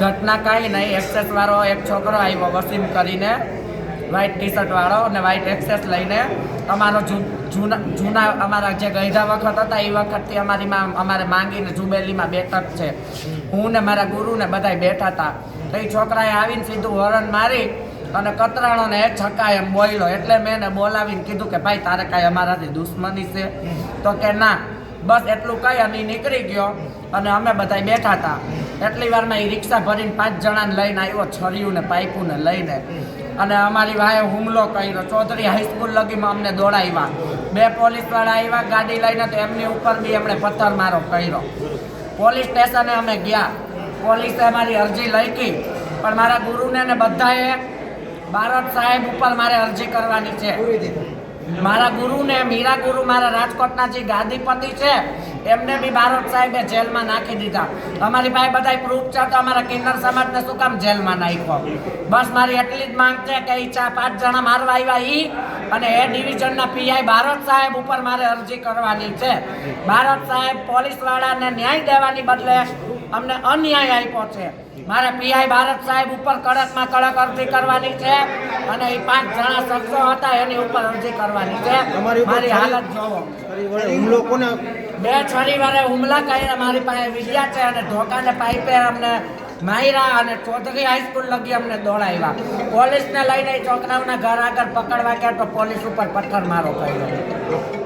ઘટના કાંઈ નહીં. એક્સેસ વાળો એક છોકરો આવ્યો વસીમ કરીને. વ્હાઈટ ટી શર્ટ વાળો અને વ્હાઈટ એક્સેસ લઈને. અમારો જૂના જૂના અમારા જે ગઈઢા વખત હતા એ વખતથી અમારી અમારે માંગીને જુબેલીમાં બેઠક છે. હું ને મારા ગુરુ ને બધાય બેઠા હતા. તો એ છોકરાએ આવીને સીધું વરણ મારી અને કતરાણો ને છક્કા એમ બોલ્યો. એટલે મેં એને બોલાવીને કીધું કે, ભાઈ, તારે કાંઈ અમારાથી દુશ્મની છે. તો કે, ના, બસ એટલું કહી અને નીકળી ગયો. અને અમે બધા બેઠા હતા. એટલી વારમાં એ રિક્ષા ભરીને પાંચ જણાને લઈને આવ્યો છર્યું ને પાઇપું ને લઈને. અને અમારી ભાઈએ હુમલો કર્યો. ચૌધરી હાઈસ્કૂલ લગીમાં અમને દોડાવ્યા. બે પોલીસવાળા આવ્યા, ગાડી લઈને તો એમની ઉપર બી એમણે પથ્થરમારો કર્યો. પોલીસ સ્ટેશને અમે ગયા. પોલીસે અમારી અરજી લખી. પણ મારા ગુરુને ને બધાએ ભારત સાહેબ ઉપર મારે અરજી કરવાની છે. મારા ગુરુને, મીરા ગુરુ મારા રાજકોટના જે ગાદીપતિ છે, એમને બી ભારત સાહેબે જેલમાં નાખી દીધા. અમારી પાસે બધા પ્રૂફ છે, તો અમારા કિન્નર સમાજને શું કામ જેલમાં નાખ્યો? બસ મારી એટલી જ માંગ છે કે એ ચાર પાંચ જણા મારવા આવ્યા ઈ, અને એ ડિવિઝનના પીઆઈ ભારત સાહેબ ઉપર મારે અરજી કરવાની છે. ભારત સાહેબ પોલીસવાળાને ન્યાય દેવાની બદલે અમને અન્યાય આપ્યો છે. મારે પીઆઈ ભારત સાહેબ ઉપર કડકમાં કડક અરજી કરવાની છે અને એ પાંચ જણા શખ્સો હતા એની ઉપર અરજી કરવાની છે. મારી હાલત જોવો. બે છરી વારે હુમલા કર્યા મારી પાસે વિડિયા છે અને ધોકાને પાઇપે અમને માર્યા અને ચૌધરી હાઈસ્કૂલ લગી અમને દોડાવ્યા. પોલીસને લઈને છોકરાઓના ઘર આગળ પકડવા ગયા તો પોલીસ ઉપર પથ્થર મારો કર્યો.